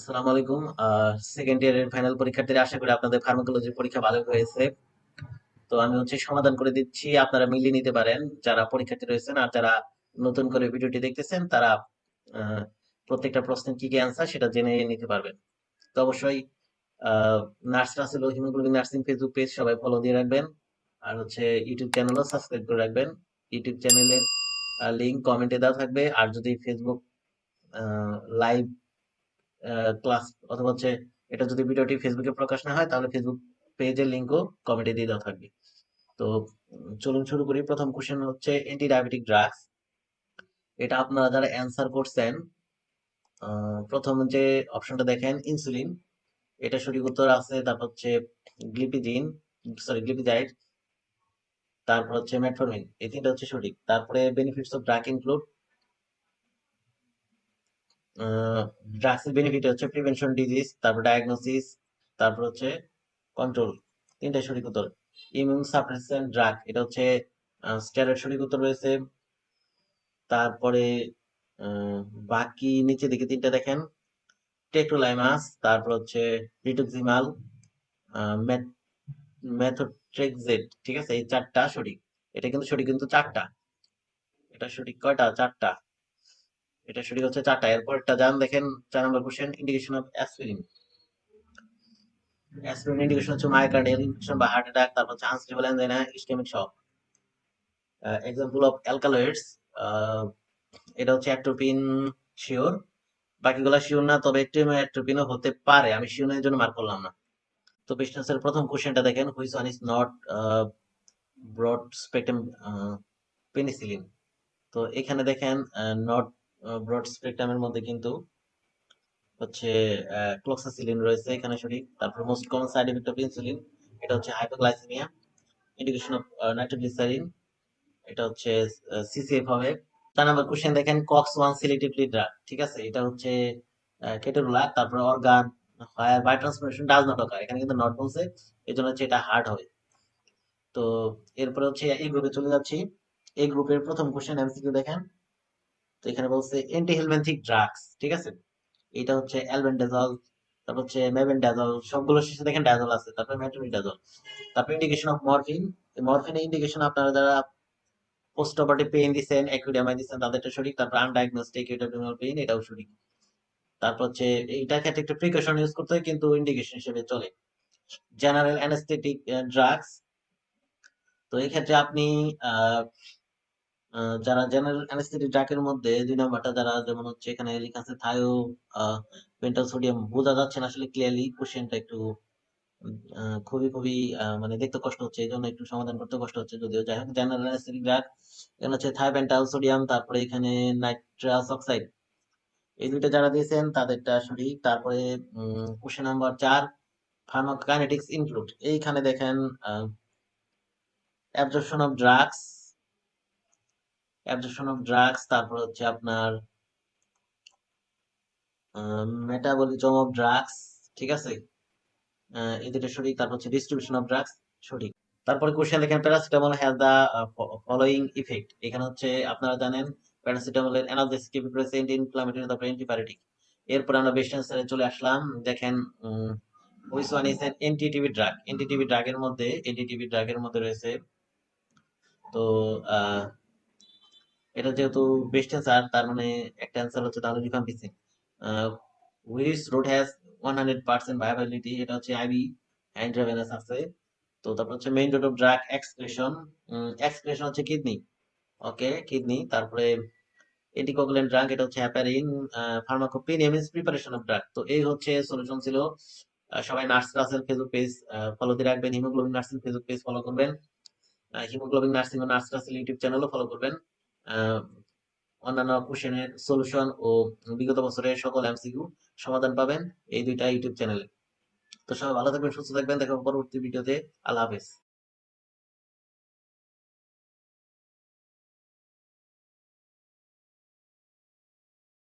আসসালামু আলাইকুম। সেকেন্ড ইয়ারের ফাইনাল পরীক্ষার্থীরা, আশা করি আপনাদের ফার্মাকোলজি পরীক্ষা ভালো হয়েছে। তো আমি হচ্ছে সমাধান করে দিচ্ছি, আপনারা মিলিয়ে নিতে পারেন যারা পরীক্ষার্থী রয়েছেন আর যারা নতুন করে ভিডিওটি দেখতেছেন, তারা প্রত্যেকটা প্রশ্নের কি কি অ্যান্সার সেটা জেনে নিতে পারবেন। তো অবশ্যই nurse Rasel hemoglobin nursing Facebook page সবাই ফলো দিয়ে রাখবেন। আর হচ্ছে ইউটিউব চ্যানেলও সাবস্ক্রাইব করে রাখবেন। ইউটিউব চ্যানেলের লিংক কমেন্টে দেওয়া থাকবে। আর যদি ফেসবুক লাইভ ক্লাস অথবা হচ্ছে এটা যদি ভিডিওটি ফেসবুকে প্রকাশ না হয়, তাহলে ফেসবুক পেজের লিঙ্কও কমেন্টে দিয়ে দেওয়া থাকবে। তো চলুন শুরু করি। প্রথম কোশ্চেন হচ্ছে অ্যান্টি ডায়াবেটিক ড্রাগস এটা আপনারা যারা অ্যান্সার করছেন প্রথম যে অপশনটা দেখেন ইনসুলিন এটা সঠিক উত্তর আছে, তারপর হচ্ছে গ্লিপিজিন সরি গ্লিপিজাইড তারপর হচ্ছে মেটফরমিন এই তিনটা হচ্ছে সঠিক। তারপরে বেনিফিটস অফ ড্রাগ ইনক্লুড ড্রাগসের বেনিফিট হচ্ছে প্রিভেনশন ডিজিজ তারপর ডায়াগনোসিস তারপর হচ্ছে কন্ট্রোল তিনটাই সঠিক উত্তর। ইমিউন সাপ্রেসেন্ট ড্রাগ এটা হচ্ছে স্টেরয়েড সঠিক উত্তর রয়েছে। তারপরে বাকি নিচে দিকে তিনটা দেখেন। টেক্রোলাইমাস তারপর হচ্ছে রিটুক্সিমাল মেথোট্রেক্সেট ঠিক আছে? এই চারটা সঠিক। এটা কিন্তু সঠিক কিন্তু চারটা। এটা সঠিক কয়টা? চারটা। এটা সঠিক হচ্ছে চারটা। এরপরটা যান দেখেন চার নম্বর question indication of aspirin aspirin indication হচ্ছে মায়োকার্ডিয়াল ইনফেকশন বা হার্ট অ্যাটাক তারপর হচ্ছে unstable angina ischemic shock example of alkaloids এটা হচ্ছে অ্যাট্রোপিন শিওর বাকিগুলো শিওর না, তবে একটু অ্যাট্রোপিনও হতে পারে। আমি শিওর এর জন্য মার্ক করলাম না। তো বিজনেসের প্রথম কোশ্চেনটা দেখেন which one is not broad spectrum penicillin তো এখানে দেখেন নট ব্রড স্পেকট্রামের মধ্যে কিন্তু হচ্ছে ক্লোক্সাসিলিন রয়েছে এখানে সঠিক। তারপর most common side effect of insulin এটা হচ্ছে হাইপোগ্লাইসেমিয়া ইন্ডিকেশন অফ নাইট্রোগ্লিসারিন এটা হচ্ছে সিসিএফ হবে। চার নম্বর কোশ্চেন দেখেন কক্স ওয়ান সিলেক্টিভলি ড্রাগ ঠিক আছে? এটা হচ্ছে কেটেরুলা তারপর organ higher by transformation does not occur এখানে কিন্তু নট বলছে এই জন্য হচ্ছে এটা হার্ড হবে। তো, এরপরে হচ্ছে এই গ্রুপে চলে যাচ্ছি। এই গ্রুপের প্রথম কোশ্চেন এমসিকিউ দেখেন। তো এখানে বলছে অ্যান্টি হেলমেন্থিক ড্রাগস ঠিক আছে? এটা হচ্ছে অ্যালবেন্ডাজল তারপর হচ্ছে মেবেন্ডাজল সবগুলো শেষে দেখেন ডাজল আছে, তারপর মেট্রোনিডাজল তারপর ইন্ডিকেশন অফ মরফিন মরফিনের ইন্ডিকেশন আপনারা যারা পোস্ট অপারেটিভ পেইন দিচ্ছেন অ্যাকুইডামাই দিচ্ছেন তাদেরটা সঠিক। তারপর আনডায়াগনোস্টিক অ্যাকুইডামাল পেইন এটাও সঠিক। তারপর হচ্ছে এইটার ক্ষেত্রে একটু প্রিকশন ইউজ করতে হয়, কিন্তু ইন্ডিকেশন হিসেবে চলে। জেনারেল অ্যানেস্থেটিক ড্রাগস তো এই ক্ষেত্রে আপনি যারা জেনারেল অ্যানেস্থেটিক ড্রাগের মধ্যে দুই নাম্বারটা যারা, যেমন হচ্ছে এখানে লেখা আছে থায়ো পেন্টাল সোডিয়াম বোঝা যাচ্ছে না আসলে ক্লিয়ারলি কোশ্চেনটা একটু খুবই খুবই মানে দেখতে কষ্ট হচ্ছে এই জন্য একটু সমাধান করতে কষ্ট হচ্ছে, যদিও যাই হোক জেনারেল অ্যানেস্থেটিক ড্রাগ এখানে হচ্ছে থায়োপেন্টাল সোডিয়াম তারপরে এখানে নাইট্রাস অক্সাইড এই দুইটা যারা দিয়েছেন, তাদেরটা সঠিক তারপরে কোশ্চেন নাম্বার চার ফার্মাকোকাইনেটিক্স ইনক্লুড এইখানে দেখেন absorption of drugs absorption of drugs তারপর হচ্ছে আপনার মেটাবলিজম অফ ড্রাগস ঠিক আছে? এই সঠিক তারপর হচ্ছে ডিস্ট্রিবিউশন অফ ড্রাগস সঠিক। তারপরে কোশ্চেন দেখেন paracetamol has the following effect এখানে হচ্ছে আপনারা জানেন প্যারাসিটামলের অ্যানালজেসিক এন্টি ইনফ্লামেটরি তারপর অ্যান্টিপাইরেটিক এরপর আমরা বেস্ট অ্যান্সারে চলে আসলাম দেখেন which one is an anti TB drug anti TB ড্রাগের মধ্যে এনটিটিভি ড্রাগের মধ্যে রয়েছে তো আহ, এটা যেহেতু বেস্ট অ্যান্সার তার মানে একটা অ্যান্সার হচ্ছে তাহলে rifampicin which route has one hundred percent viability এটা হচ্ছে আইবি ইন্ট্রাভেনাস আছে তো তারপর হচ্ছে main route of drug excretion excretion হচ্ছে কিডনি ওকে কিডনি তারপরে এন্টিকোগুলেন্ট ড্রাগ এটা হচ্ছে heparin pharmacopoeia means preparation of drug তো এই হচ্ছে সলিউশন ছিল। সবাই নার্স ক্লাসের ফেসবুক পেজ ফলো দিয়ে রাখবেন hemoglobin nursing Facebook page follow করবেন। হিমোগ্লোবিন নার্সিং ও নার্স ক্লাসের ইউটিউব চ্যানেলও ফলো করবেন। অন্যান্য কোশ্চেনের সলিউশন ও বিগত বছরের সকল এমসিকিউ সমাধান পাবেন এই দুইটা ইউটিউব চ্যানেলে তো সবাই ভালো থাকবেন, সুস্থ থাকবেন, দেখা পরবর্তী ভিডিওতে আল্লাহ হাফেজ।